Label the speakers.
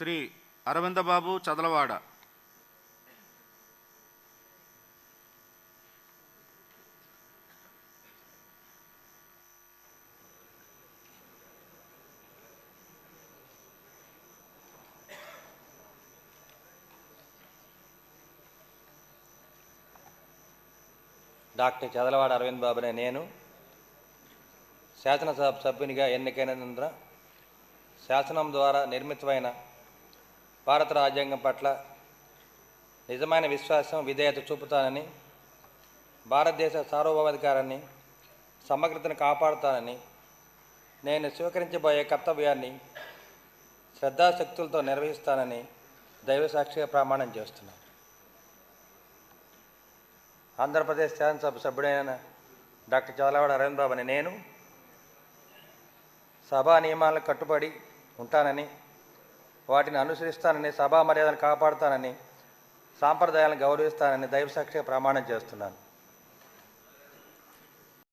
Speaker 1: Shri Aravindababu Chadalavada.
Speaker 2: Doctor Chadalavada Aravind బాబునే నేను. శాసనసభ సభ్యునిగా ఎన్నికైనందున శాసనం ద్వారా నిర్మితమైన భారత రాజ్యాంగం పట్ల నిజమైన విశ్వాసం విధేయత చూపుతానని భారతదేశ సార్వభౌమాధికారాన్ని సమగ్రతను కాపాడుతానని నేను స్వీకరించబోయే కర్తవ్యాన్ని శ్రద్ధాశక్తులతో నిర్వహిస్తానని దైవసాక్షిగా ప్రమాణం చేస్తున్నాను. ఆంధ్రప్రదేశ్ శాసనసభ సభ్యుడైన డాక్టర్ చదలవాడ అరవింద్ బాబుని నేను సభా నియమాలకు కట్టుబడి ఉంటానని వాటిని అనుసరిస్తానని సభా మర్యాదను కాపాడుతానని సాంప్రదాయాలను గౌరవిస్తానని దైవసాక్షిగా ప్రమాణం చేస్తున్నాను.